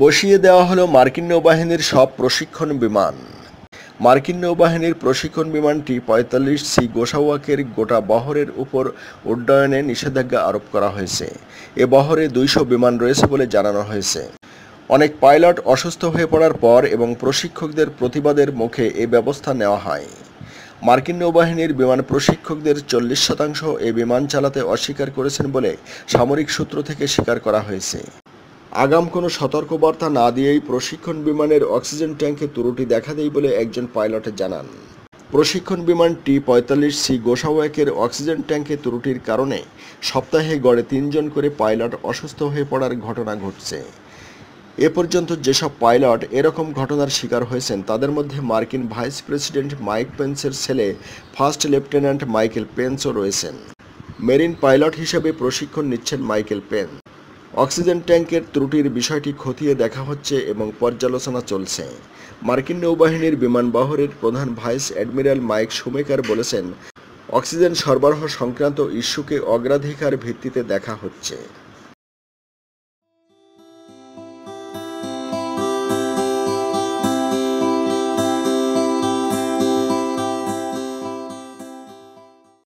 বসিয়ে দেওয়া হলো মার্কিন নৌবাহিনীর সব প্রশিক্ষণ বিমান। মার্কিন নৌবাহিনীর প্রশিক্ষণ বিমানটি পঁয়তাল্লিশ সি গোসাওয়াকের গোটা বহরের উপর উড্ডয়নে নিষেধাজ্ঞা আরোপ করা হয়েছে। এ বহরে দুইশো বিমান রয়েছে বলে জানানো হয়েছে। অনেক পাইলট অসুস্থ হয়ে পড়ার পর এবং প্রশিক্ষকদের প্রতিবাদের মুখে এ ব্যবস্থা নেওয়া হয়। মার্কিন নৌবাহিনীর বিমান প্রশিক্ষকদের চল্লিশ শতাংশ এ বিমান চালাতে অস্বীকার করেছেন বলে সামরিক সূত্র থেকে স্বীকার করা হয়েছে। আগাম কোনো সতর্কবার্তা না দিয়েই প্রশিক্ষণ বিমানের অক্সিজেন ট্যাঙ্কে ত্রুটি দেখা দেয় বলে একজন পাইলট জানান। প্রশিক্ষণ বিমান টি পঁয়তাল্লিশ সি গোসাওয়াকের অক্সিজেন ট্যাঙ্কে ত্রুটির কারণে সপ্তাহে গড়ে তিনজন করে পাইলট অসুস্থ হয়ে পড়ার ঘটনা ঘটছে। এ পর্যন্ত যেসব পাইলট এরকম ঘটনার শিকার হয়েছেন, তাদের মধ্যে মার্কিন ভাইস প্রেসিডেন্ট মাইক পেন্সের ছেলে, ফার্স্ট লেফটেন্যান্ট মাইকেল পেন্সও রয়েছেন। মেরিন পাইলট হিসেবে প্রশিক্ষণ নিচ্ছেন মাইকেল পেন অক্সিজেন ট্যাঙ্কের ত্রুটির বিষয়টি খতিয়ে দেখা হচ্ছে এবং পর্যালোচনা চলছে। মার্কিন নৌবাহিনীর বিমান বাহরের প্রধান ভাইস অ্যাডমিরাল মাইক সুমেকার বলেছেন, অক্সিজেন সরবরাহ সংক্রান্ত ইস্যুকে অগ্রাধিকার ভিত্তিতে দেখা হচ্ছে।